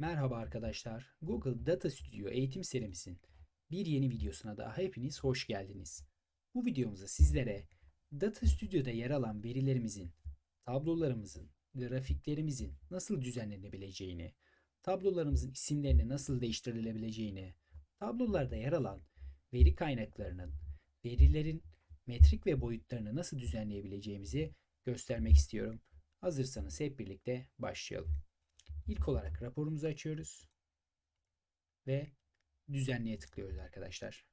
Merhaba arkadaşlar. Google Data Studio eğitim serimizin bir yeni videosuna daha hepiniz hoş geldiniz. Bu videomuzda sizlere Data Studio'da yer alan verilerimizin, tablolarımızın, grafiklerimizin nasıl düzenlenebileceğini, tablolarımızın isimlerini nasıl değiştirilebileceğini, tablolarda yer alan veri kaynaklarının, verilerin metrik ve boyutlarını nasıl düzenleyebileceğimizi göstermek istiyorum. Hazırsanız hep birlikte başlayalım. İlk olarak raporumuzu açıyoruz ve düzenleye tıklıyoruz arkadaşlar.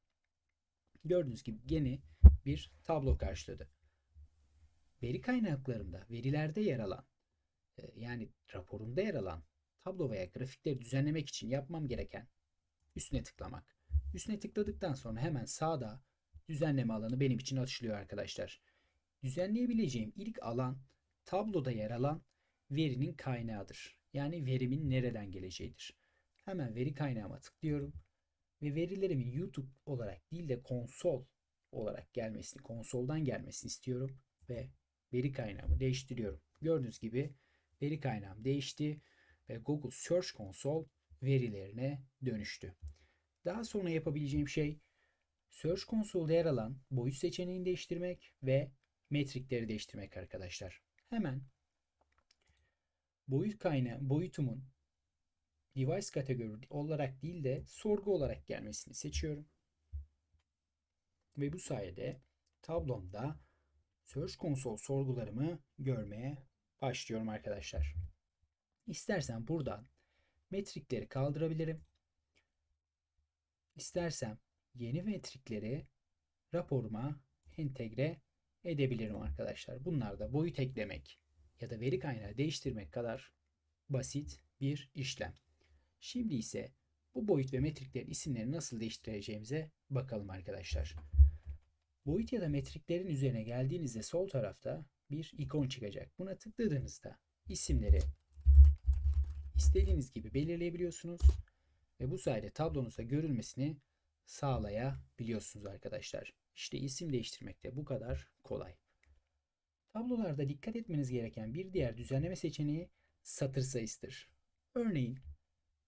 Gördüğünüz gibi yeni bir tablo karşıladı. Veri kaynaklarında, verilerde yer alan e, yani raporumda yer alan tablo veya grafikleri düzenlemek için yapmam gereken üstüne tıklamak. Üstüne tıkladıktan sonra hemen sağda düzenleme alanı benim için açılıyor arkadaşlar. Düzenleyebileceğim ilk alan tabloda yer alan verinin kaynağıdır. Yani verimin nereden geleceğidir. Hemen veri kaynağıma tıklıyorum ve verilerimin YouTube olarak değil de konsol olarak gelmesini, konsoldan gelmesini istiyorum ve veri kaynağımı değiştiriyorum. Gördüğünüz gibi veri kaynağım değişti ve Google Search Console verilerine dönüştü. Daha sonra yapabileceğim şey Search Console'da yer alan boyut seçeneğini değiştirmek ve metrikleri değiştirmek arkadaşlar. Hemen boyut kaynağı boyutumun device kategori olarak değil de sorgu olarak gelmesini seçiyorum. Ve bu sayede tablomda Search Console sorgularımı görmeye başlıyorum arkadaşlar. İstersen buradan metrikleri kaldırabilirim. İstersem yeni metrikleri raporuma entegre edebilirim arkadaşlar. Bunlar da boyut eklemek ya da veri kaynağı değiştirmek kadar basit bir işlem. Şimdi ise bu boyut ve metriklerin isimlerini nasıl değiştireceğimize bakalım arkadaşlar. Boyut ya da metriklerin üzerine geldiğinizde sol tarafta bir ikon çıkacak. Buna tıkladığınızda isimleri istediğiniz gibi belirleyebiliyorsunuz ve bu sayede tablonuzda görülmesini sağlayabiliyorsunuz arkadaşlar. İşte isim değiştirmek de bu kadar kolay. Tablolarda dikkat etmeniz gereken bir diğer düzenleme seçeneği satır sayısıdır. Örneğin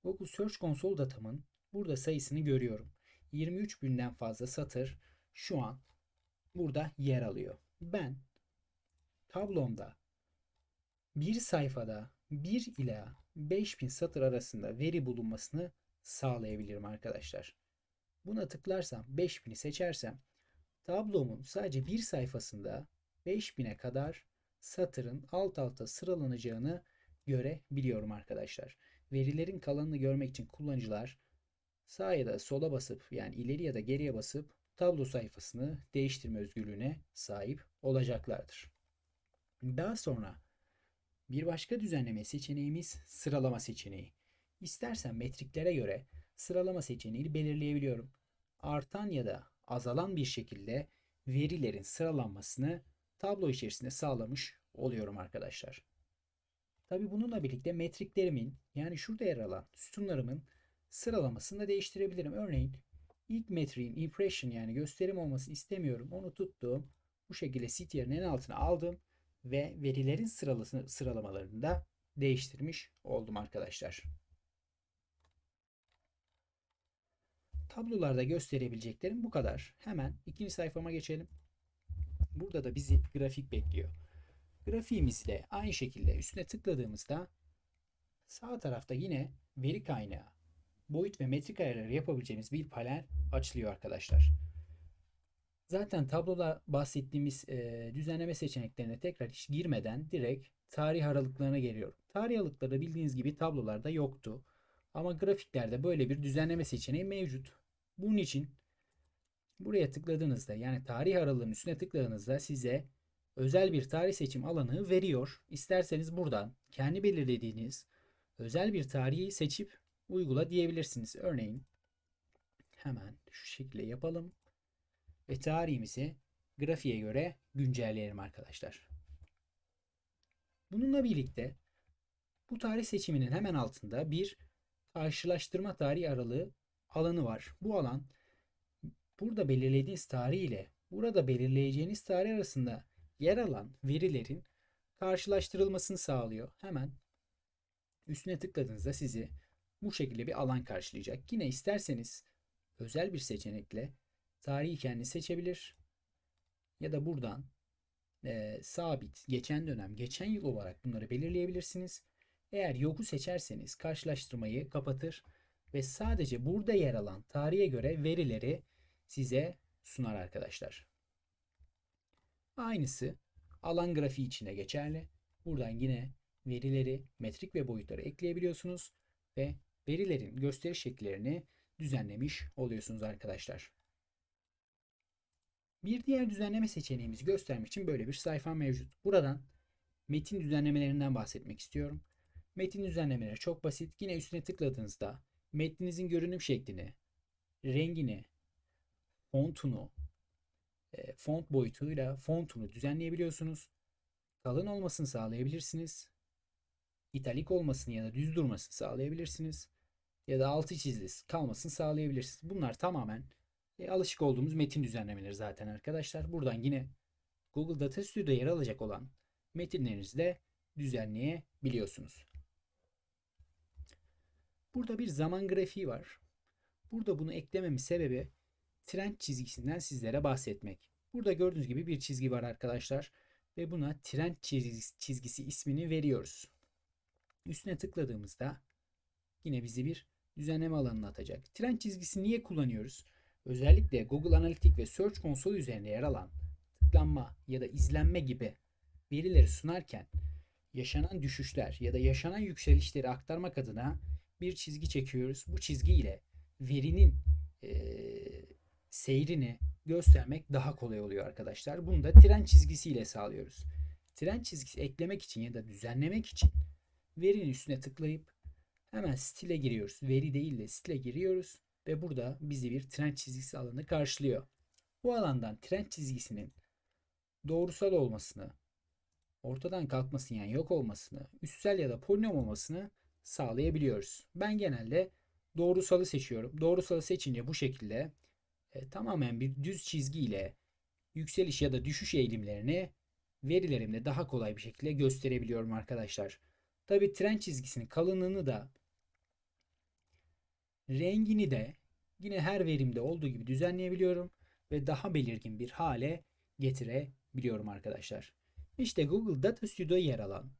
Google Search Console datamın burada sayısını görüyorum. 23 binden fazla satır şu an burada yer alıyor. Ben tablomda bir sayfada 1 ila 5000 satır arasında veri bulunmasını sağlayabilirim arkadaşlar. Buna tıklarsam 5000'i seçersem tablomun sadece bir sayfasında 5000'e kadar satırın alt alta sıralanacağını görebiliyorum arkadaşlar. Verilerin kalanını görmek için kullanıcılar sağa ya da sola basıp yani ileri ya da geriye basıp tablo sayfasını değiştirme özgürlüğüne sahip olacaklardır. Daha sonra bir başka düzenleme seçeneğimiz sıralama seçeneği. İstersen metriklere göre sıralama seçeneğini belirleyebiliyorum. Artan ya da azalan bir şekilde verilerin sıralanmasını tablo içerisinde sağlamış oluyorum arkadaşlar. Tabi bununla birlikte metriklerimin yani şurada yer alan sütunlarımın sıralamasını da değiştirebilirim. Örneğin ilk metriğin impression yani gösterim olmasını istemiyorum. Onu tuttum. Bu şekilde CTR'ın en altına aldım ve verilerin sıralası, sıralamalarını da değiştirmiş oldum arkadaşlar. Tablolarda gösterebileceklerim bu kadar. Hemen ikinci sayfama geçelim. Burada da bizi grafik bekliyor. Grafiğimizde aynı şekilde üstüne tıkladığımızda sağ tarafta yine veri kaynağı, boyut ve metrik ayarları yapabileceğimiz bir panel açılıyor arkadaşlar. Zaten tabloda bahsettiğimiz e, düzenleme seçeneklerine tekrar hiç girmeden direkt tarih aralıklarına geliyorum. Tarih aralıkları bildiğiniz gibi tablolarda yoktu. Ama grafiklerde böyle bir düzenleme seçeneği mevcut. Bunun için buraya tıkladığınızda yani tarih aralığının üstüne tıkladığınızda size özel bir tarih seçim alanı veriyor. İsterseniz buradan kendi belirlediğiniz özel bir tarihi seçip uygula diyebilirsiniz. Örneğin hemen şu şekilde yapalım ve tarihimizi grafiğe göre güncelleyelim arkadaşlar. Bununla birlikte bu tarih seçiminin hemen altında bir karşılaştırma tarihi aralığı alanı var. Bu alan burada belirlediğiniz tarih ile burada belirleyeceğiniz tarih arasında yer alan verilerin karşılaştırılmasını sağlıyor. Hemen üstüne tıkladığınızda sizi bu şekilde bir alan karşılayacak. Yine isterseniz özel bir seçenekle tarihi kendi seçebilir ya da buradan e, sabit, geçen dönem, geçen yıl olarak bunları belirleyebilirsiniz. Eğer yok'u seçerseniz karşılaştırmayı kapatır ve sadece burada yer alan tarihe göre verileri size sunar arkadaşlar. Aynısı alan grafiği içine geçerli. Buradan yine verileri, metrik ve boyutları ekleyebiliyorsunuz ve verilerin gösteriş şekillerini düzenlemiş oluyorsunuz arkadaşlar. Bir diğer düzenleme seçeneğimizi göstermek için böyle bir sayfa mevcut. Buradan metin düzenlemelerinden bahsetmek istiyorum. Metin düzenlemeleri çok basit. Yine üstüne tıkladığınızda metninizin görünüm şeklini, rengini, fontunu, e, font boyutuyla fontunu düzenleyebiliyorsunuz. Kalın olmasını sağlayabilirsiniz. İtalik olmasını ya da düz durmasını sağlayabilirsiniz. Ya da altı çizili kalmasını sağlayabilirsiniz. Bunlar tamamen e, alışık olduğumuz metin düzenlemeleri zaten arkadaşlar. Buradan yine Google Data Studio'da yer alacak olan metinlerinizi de düzenleyebiliyorsunuz. Burada bir zaman grafiği var. Burada bunu eklememin sebebi trend çizgisinden sizlere bahsetmek. Burada gördüğünüz gibi bir çizgi var arkadaşlar ve buna trend çizgisi, ismini veriyoruz. Üstüne tıkladığımızda yine bizi bir düzenleme alanına atacak. Trend çizgisi niye kullanıyoruz? Özellikle Google Analytics ve Search Console üzerinde yer alan tıklanma ya da izlenme gibi verileri sunarken yaşanan düşüşler ya da yaşanan yükselişleri aktarmak adına bir çizgi çekiyoruz. Bu çizgi ile verinin e, seyrini göstermek daha kolay oluyor arkadaşlar. Bunu da tren çizgisiyle sağlıyoruz. Tren çizgisi eklemek için ya da düzenlemek için verinin üstüne tıklayıp hemen stile giriyoruz. Veri değil de stile giriyoruz ve burada bizi bir tren çizgisi alanı karşılıyor. Bu alandan tren çizgisinin doğrusal olmasını, ortadan kalkmasını yani yok olmasını, üstsel ya da polinom olmasını sağlayabiliyoruz. Ben genelde doğrusalı seçiyorum. Doğrusalı seçince bu şekilde e, tamamen bir düz çizgi ile yükseliş ya da düşüş eğilimlerini verilerimde daha kolay bir şekilde gösterebiliyorum arkadaşlar. Tabi tren çizgisinin kalınlığını da rengini de yine her verimde olduğu gibi düzenleyebiliyorum ve daha belirgin bir hale getirebiliyorum arkadaşlar. İşte Google Data Studio'da yer alan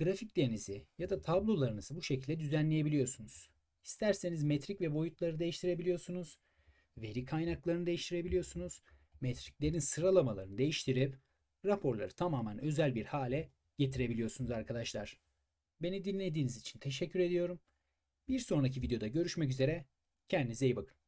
grafiklerinizi ya da tablolarınızı bu şekilde düzenleyebiliyorsunuz. İsterseniz metrik ve boyutları değiştirebiliyorsunuz. Veri kaynaklarını değiştirebiliyorsunuz. Metriklerin sıralamalarını değiştirip raporları tamamen özel bir hale getirebiliyorsunuz arkadaşlar. Beni dinlediğiniz için teşekkür ediyorum. Bir sonraki videoda görüşmek üzere. Kendinize iyi bakın.